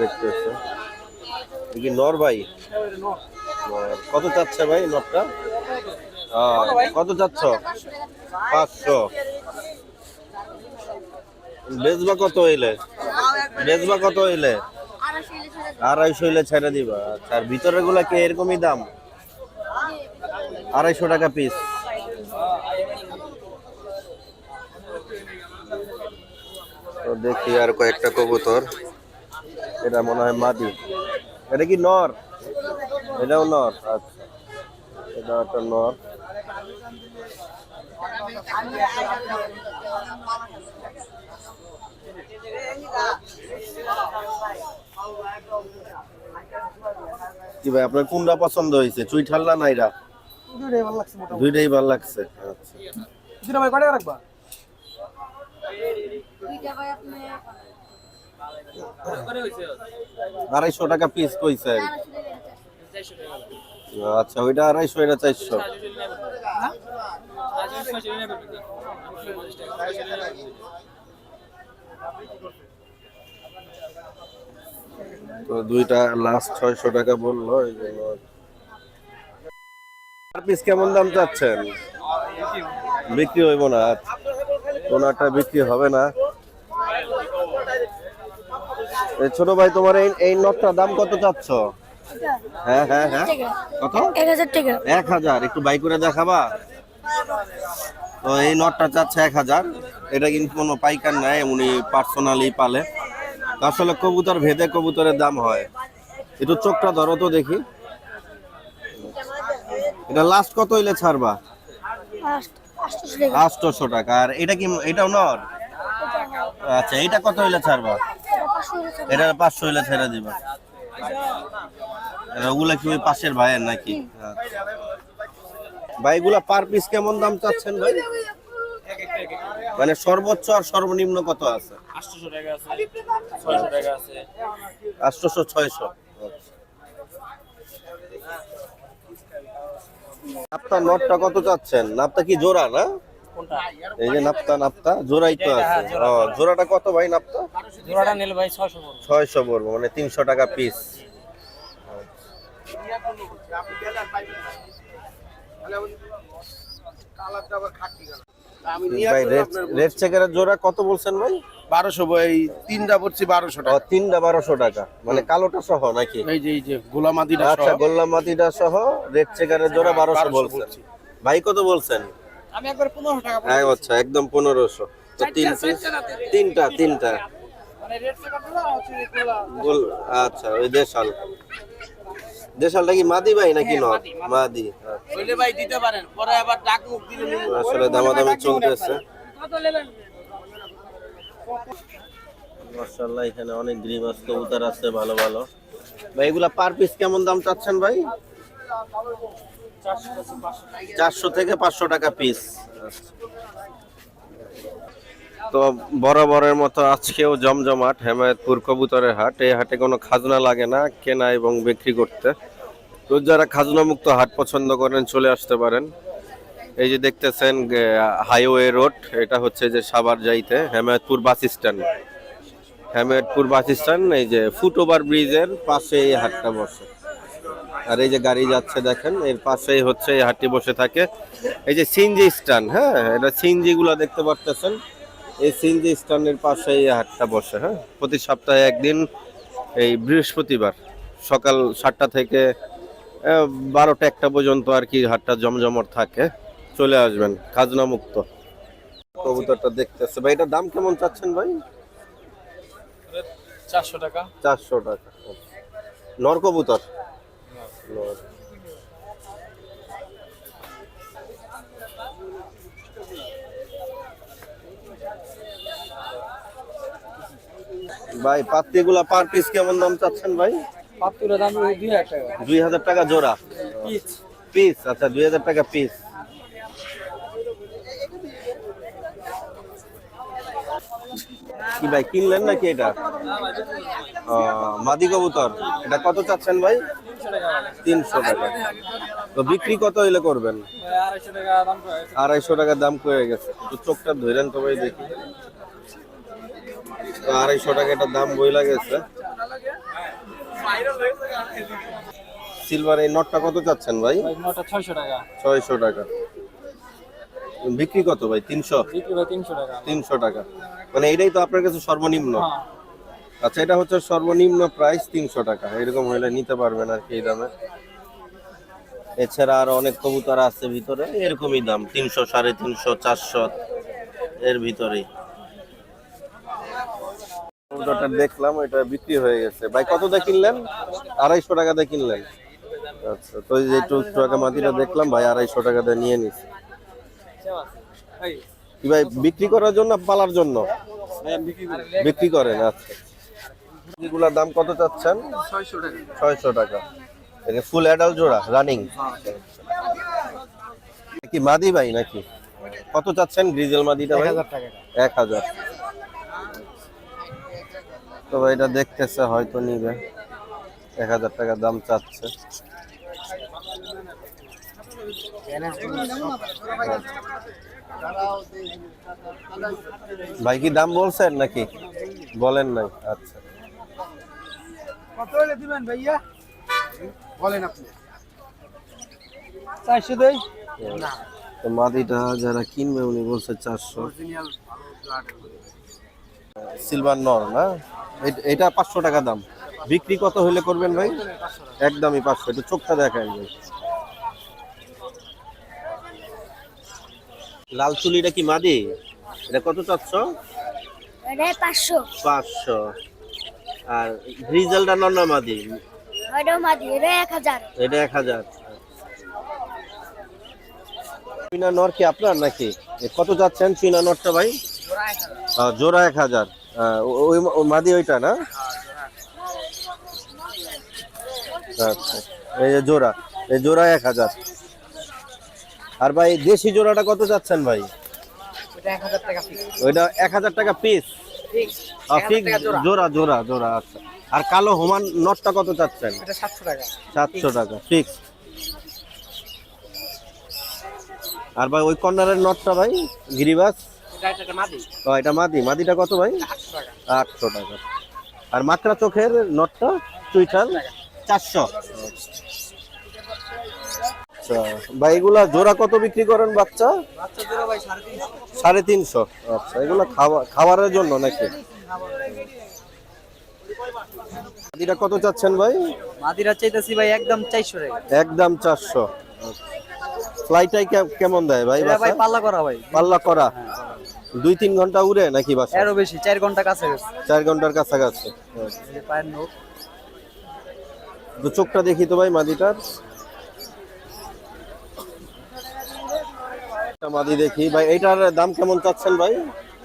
দেখতেছে। কি নর ভাই। কত চাচ্ছে ভাই আহ, কত চাচ্ছ? পাঁচশো। বেচবা কত হইলে? বেচবা কত হইলে? আড়াইশো হইলে ছেড়ে দিবা। আচ্ছা আর ভিতরেরগুলা কি এরকমই দাম? আড়াইশো টাকা পিস দেখি আর কয়েকটা কবুতর। এটা মনে হয় মাদি। এটা কি নর? এটাও নর আচ্ছা। এটা একটা নর। কি ভাই আপনার কোনটা পছন্দ হয়েছে? চুই ঠাল্লা ভালো লাগছে দুইটাই ভালো লাগছে আচ্ছা। ভাই কয় রাখবা? আড়াইশো টাকা পিস কইছে। আচ্ছা ওইটা আড়াইশো, এটা চারশো। তো দুইটা লাস্ট ছয়শো টাকা বলল জন্য পিস কেমন দাম চাচ্ছেন? বিক্রি হইব না কোনটা বিক্রি হবে না। ছোট ভাই তোমার এই এই নটটার দাম কত চাচ্ছ? হ্যাঁ হ্যাঁ হ্যাঁ। কত? এক হাজার টাকা। এক হাজার। একটু বাই করে দেখাবা? তো এই নটটা চাচ্ছে এক হাজার। এটা কিন্তু কোনো পাইকার নাই উনি পার্সোনালি পালে। আসলে কবুতর ভেদে কবুতরের দাম হয়। একটু চোখটা ধরো তো দেখি। এটা লাস্ট কত হইলে ছাড়বা? আটশোশো টাকা। আর এটা কি এটাও নর। আচ্ছা এটা কত হইলে ছাড়বা? এটা পাঁচশো হইলে ছেড়ে দিবা। ওগুলা কি ওই পাশের ভাইয়ের নাকি? আচ্ছা। ভাইগুলা পার পিস কেমন দাম চাচ্ছেন ভাই? মানে সর্বোচ্চ আর সর্বনিম্ন কত আছে? আটশোশো ছয়শো নাপ্তা নটটা কত চাচ্ছেন? নাপ্তা কি জোড়া না? এই যে নাপ্তা নাপ্তা জোড়াই তো আছে। ও, জোড়াটা কত ভাই নাপ্তা? জোড়াটা নিলে ভাই ছয়শো পড়বে। ছয়শো বলব মানে তিনশো টাকা পিস ভাই রেড রেড চেকারের জোড়া কত বলছেন ভাই? বারোশো এই তিনটা পড়ছি বারোশো টাকা। তিনটা বারোশো টাকা। মানে কালোটা সহ নাকি? এই যে এই যে গোলামাদিটা আচ্ছা গোল্লা মাটিটা সহ রেড চেকারের জোড়া বারোশো 1200 বলছেন। বলছি। ভাই কত বলছেন? আমি একবার পনেরোশো টাকা হ্যাঁ আচ্ছা একদম পনেরোশো। তো তিন পিস তিনটা তিনটা মানে গোল আচ্ছা ওই দেশাল। দেশালটা কি মাদি ভাই নাকি নর? মাদি আচ্ছা। ভাই দিতে পারেন পরে আবার ডাক মুখ দিলে আসলে দামাদামি চলতেছে। মাশাআল্লাহ এখানে অনেক গ্রিমাস কবুতর আছে ভালো ভালো। ভাই এগুলা পার পিস কেমন দাম চাচ্ছেন ভাই? চারশো থেকে পাঁচশো টাকা পিস তো বরাবরের মতো আজকেও জমজমাট, হেমায়তপুর কবুতরের হাট। এই হাটে কোনো খাজনা লাগে না, কেনা এবং বিক্রি করতে। তো যারা খাজনা মুক্ত হাট পছন্দ করেন, চলে আসতে পারেন। এই যে দেখতেছেন হাইওয়ে রোড, এটা হচ্ছে যে সাভার যাইতে, Hemayetpur bus stand. Hemayetpur bus stand, এই যে ফুটওভার ব্রিজের পাশে এই হাটটা বসে। আর এই যে গাড়ি যাচ্ছে দেখেন এর পাশেই হচ্ছে এই হাটটি বসে থাকে। এই যে সিনজি স্ট্যান্ড হ্যাঁ এটা সিনজি গুলো দেখতে পারতেছেন। এই সিনজি স্ট্যান্ডের পাশে এই হাটটা বসে হ্যাঁ। প্রতি সপ্তাহে একদিন এই বৃহস্পতিবার সকাল সাতটা থেকে বারোটা একটা পর্যন্ত আর কি হাটটা জমজমট থাকে। চলে আসবেন খাজনা মুক্ত। কবুতরটা দেখতেছে। ভাই এটার দাম কেমন চাচ্ছেন ভাই? চারশো টাকা। চারশো টাকা। নর কবুতর? নর। ভাই পাত্তিগুলা পার পিস কেমন দাম চাচ্ছেন ভাই? পাত্তুরের দাম দুই হাজার টাকা দুই হাজার টাকা জোড়া? পিস পিস আচ্ছা দুই হাজার টাকা পিস কি ভাই কিনলেন নাকি এটা? মাদি কবুতর। এটা কত চাচ্ছেন ভাই? তিনশো টাকা। তো বিক্রি কত হইলে করবেন? আড়াইশো টাকা দাম গেছে। একটু চোখটা ধরেন তো ভাই দেখি। তো আড়াইশো টাকা দাম বইলা গেছে। সিলভার এই নটটা কত চাচ্ছেন ভাই? ভাই ছয়শো টাকা। ছয়শো টাকা। বিক্রি কত ভাই? তিনশো? তিনশো টাকা। তিনশো টাকা। মানে এটাই তো আপনার কাছে সর্বনিম্ন। হ্যাঁ। আচ্ছা এটা হচ্ছে সর্বনিম্ন প্রাইস তিনশো টাকা। এরকম হলে নিতে পারবেন আর কি এই দামে। এছাড়া আর অনেক কবুতর আছে ভিতরে এরকমই দাম তিনশো সাড়ে তিনশো চারশো এর ভিতরেই। কবুতরটা দেখলাম এটা বিক্রি হয়ে গেছে। ভাই কত দিয়ে কিনলেন? আড়াইশো টাকা দিয়ে কিনলেন। আচ্ছা তো এই যে একটু টাকা মাটিটা দেখলাম ভাই আড়াইশো টাকা দিয়ে নিয়ে কি ভাই বিক্রি করার জন্য পালার জন্য? করি। বিক্রি করেন আচ্ছা। এগুলার দাম কত চাচ্ছেন? ছয়শো টাকা। ছয়শো টাকা। এটা ফুল অ্যাডাল্ট জোড়া রানিং কি মাদি ভাই নাকি? কত চাচ্ছেন গ্রিজেল মাদিটা ভাই? টাকা। এক হাজার। তো ভাই এটা দেখতেছে হয়তো নিবে। এক হাজার টাকা দাম চাচ্ছে। ভাই কি দাম বলছেন নাকি? বলেন নাই। আচ্ছা। কত হলে দিবেন ভাইয়া? বলেন আপনি। চারশো দেই? তো মাদিটা যারা কিনবে উনি বলছে চারশো। সিলভার নর না? এট- এটা পাঁচশো টাকা দাম। বিক্রি কত হইলে করবেন ভাই? একদমই পাঁচশো। একটু চোখটা দেখেন ভাই। লাল চুলিটা কি মাদি? এটা কত চাচ্ছ? পাঁচশো। পাঁচশো। আর রিজাল্টটা নর না মাদি এটা এক হাজার। এটা এক হাজার। চুইনা নর কি আপনার নাকি? কত যাচ্ছেন চুইনা নরটা ভাই? জোড়া এক হাজার। ওই মাদি ওইটা না? আচ্ছা এই যে জোড়া এই জোড়া এক হাজার। আর ভাই দেশি জোড়াটা কত যাচ্ছেন ভাই? ওইটা এক হাজার টাকা পিস জোড়া। জোড়া জোড়া আচ্ছা আর কালো হোমান নটটা কত চাচ্ছেন? সাতশো টাকা। সাতশো টাকা ফিক্স আর ভাই ওই কর্নারের নটটা ভাই গিরিবাস? ও এটা মাদি। মাদিটা কত ভাই? আটশো টাকা। আর মাকড়া চোখের নটটা চুইঠাল? চারশো। আচ্ছা ভাই এগুলা জোড়া কত বিক্রি করেন বাচ্চা? সাড়ে তিনশো। আচ্ছা এগুলো খাওয়া খাবারের জন্য নাকি? মাদিটা কত চাচ্ছেন ভাই? মাদিরা চাইতেছি ভাই একদম চারশো একদম চারশো। ফ্লাইটাই কেমন দেয় ভাই ভাই পাল্লা করা ভাই। পাল্লা করা? দুই তিন ঘণ্টা উড়ে নাকি বাসা? আরও বেশি চার ঘণ্টা কাছে চার ঘণ্টার কাছাকাছি। তো চোখটা দেখি তো ভাই মাদিটার। একটা মাদি দেখি। ভাই এটার দাম কেমন চাচ্ছেন ভাই?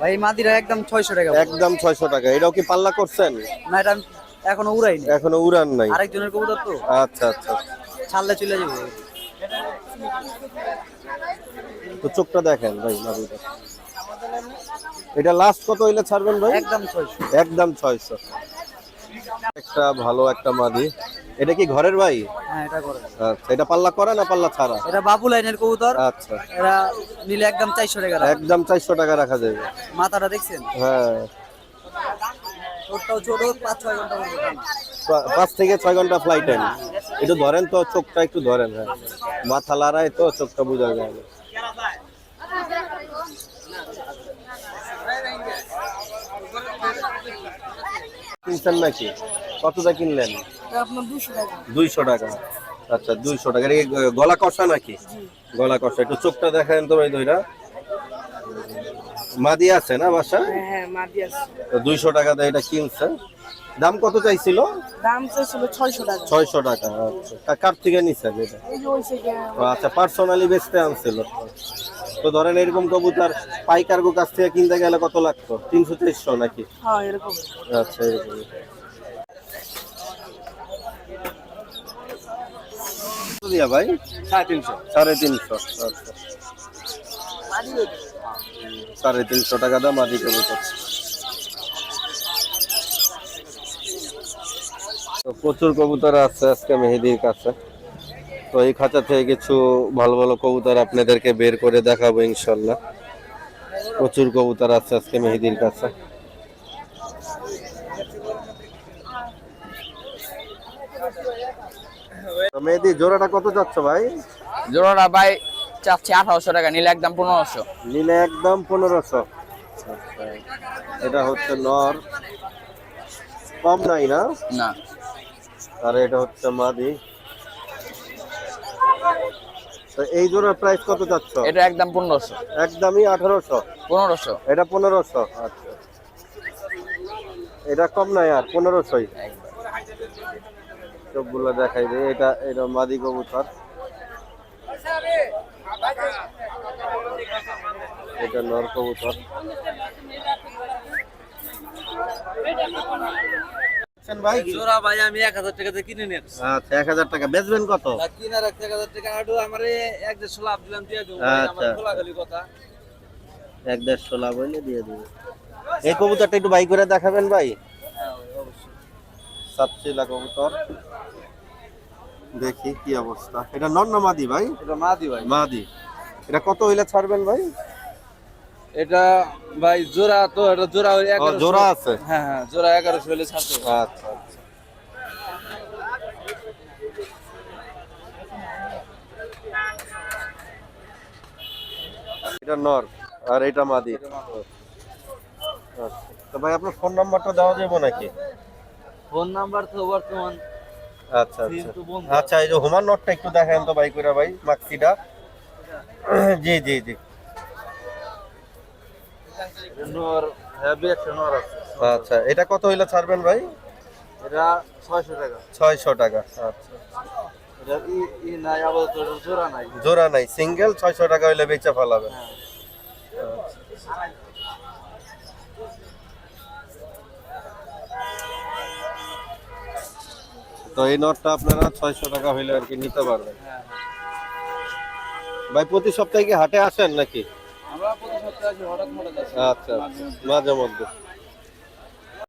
ভাই মাদিরা একদম ছয়শো টাকা একদম ছয়শো টাকা। এটাও কি পাল্লা করছেন? না এটা এখনও উড়াইনি এখনও উড়ান নাই। আরেকজনের কবুতর তো। আচ্ছা আচ্ছা। ছাড়লে চলে যাবে। তো চোখটা দেখেন ভাই মাদিরা এটা লাস্ট কত হইলে ছাড়বেন ভাই? একদম ছয়শো। একদম ছয়শো। একটা ভালো একটা মাদি। এটা কি ঘরের ভাই? হ্যাঁ এটা আচ্ছা এটা পাল্লা করা না পাল্লা ছাড়া? এটা বাবু লাইনের কবুতর। আচ্ছা। এরা নিলে একদম চারশো টাকা একদম চারশো টাকা রাখা যাবে। মাথাটা দেখছেন? হ্যাঁ। ছোটটাও ছোট পাঁচ ঘণ্টা থেকে ছয় ঘণ্টা ফ্লাইট টাইম একটু ধরেন তো চোখটা একটু ধরেন হ্যাঁ। মাথা লড়ায় তো চোখটা বোঝা যায় না। কিনছেন নাকি? কতটা কিনলেন? দুইশো টাকা। আচ্ছা দুইশো টাকা। গলা কষা নাকি? গলা কষা। একটু চোখটা দেখেন তো ভাই দইরা মাদি আছে না বাসা? হ্যাঁ তো দুইশো টাকা দিয়ে এটা কিনছে। দাম কত চাইছিল? দাম চাইছিল টাকা। আচ্ছা। কার থেকে নিছেন এটা? আচ্ছা পার্সোনালি বেচতে আনছিল। তো ধরেন এরকম কবুতর পাইকারগো কাছ থেকে কিনতে গেলে কত লাগতো? তিনশো চারশো নাকি? হ্যাঁ এরকম। আচ্ছা এরকম। দিয়া ভাই? সাড়ে তিনশো। সাড়ে তিনশো আচ্ছা। সাড়ে তিনশো টাকা দাম আদি কবুতর। তো প্রচুর কবুতর আছে আজকে মেহেদির কাছে। তো এই খাঁচা থেকে কিছু ভালো ভালো কবুতর আপনাদেরকে বের করে দেখাবো ইনশাল্লাহ। প্রচুর কবুতর আছে আজকে মেহেদির কাছে। মেহেদি জোড়াটা কত যাচ্ছ ভাই? জোড়াটা ভাই চাচ্ছি আঠারোশো টাকা নিলে একদম পনেরোশো। নিলে একদম পনেরোশো। এটা হচ্ছে নর। কম নাই না? না। আর এটা হচ্ছে মাদি। তো এই জোড়ার প্রাইস কত যাচ্ছ এটা একদম পনেরোশো। একদমই আঠারোশো। পনেরোশো। এটা পনেরোশো। আচ্ছা। এটা কম নাই আর পনেরোশোই। সবগুলো দেখাই দে এটা এটা মাদি কবুতর। এটা নর কবুতর। ভাই জোড়া ভাই আমি এক হাজার টাকাতে কিনে নিয়ে আচ্ছা এক হাজার টাকা। বেচবেন কত? কিনার এক হাজার টাকা। আটু আমার এক দেড়শো লাভ দিলাম দিয়ে দেবো। আচ্ছা। কথা। এক দেড়শো লাভ হইলে দিয়ে দিবে। এই কবুতরটা একটু বাই করে দেখাবেন ভাই? সাতশিলা কবুতর। দেখি কি অবস্থা। এটা নর না মাদি ভাই? এটা মাদি ভাই। মাদি। এটা কত হইলে ছাড়বেন ভাই? এটা ভাই জোড়া তো এটা জোড়া জোড়া আছে? হ্যাঁ হ্যাঁ জোড়া এগারোশো হলে ছাড়তে আচ্ছা আচ্ছা। এটা নর আর এটা মাদি। আচ্ছা। তো ভাই আপনার ফোন নাম্বারটা দেওয়া যাবে নাকি? ফোন নাম্বার তো বর্তমান আচ্ছা আচ্ছা। আচ্ছা এই যে হুমার নটটা একটু দেখেন তো ভাই কইরা ভাই মাক্সিটা জি জি জি। নর হ্যাভি একটা নর আছে। আচ্ছা এটা কত হইলে ছাড়বেন ভাই? এটা ছয়শো টাকা। ছয়শো টাকা আচ্ছা। এটা ই নাই আপাতত জোড়া নাই। জোড়া নাই সিঙ্গেল ছয়শো টাকা হইলে বেচে ফেলাবে তো এই নটটা আপনারা ছয়শো টাকা হইলে আর কি নিতে পারবেন। ভাই প্রতি সপ্তাহে কি হাটে আসেন নাকি? আচ্ছা আচ্ছা। মাঝে মধ্যে।